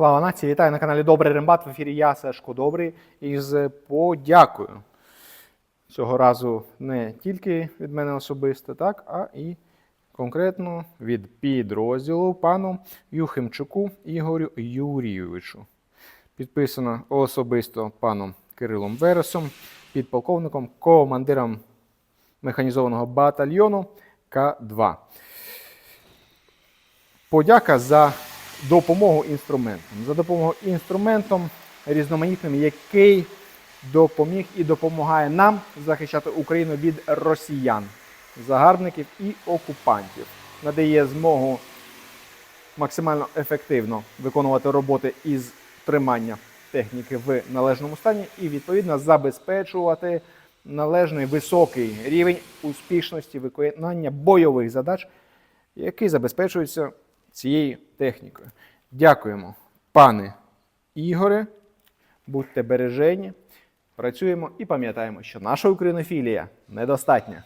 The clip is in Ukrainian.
Слава нації! Вітаю на каналі Добрий Рембат. В ефірі я Сашко Добрий із подякою. Цього разу не тільки від мене особисто, так, а і конкретно від підрозділу пану Юхимчуку Ігорю Юрійовичу. Підписано особисто паном Кирилом Вересом, підполковником, командиром механізованого батальйону К2. Подяка за допомогу інструментам. За допомогу інструментом різноманітним, який допоміг і допомагає нам захищати Україну від росіян, загарбників і окупантів. Надає змогу максимально ефективно виконувати роботи із тримання техніки в належному стані і відповідно забезпечувати належний високий рівень успішності виконання бойових задач, який забезпечується цією технікою. Дякуємо, пане Ігоре. Будьте бережені, працюємо і пам'ятаємо, що наша українофілія недостатня.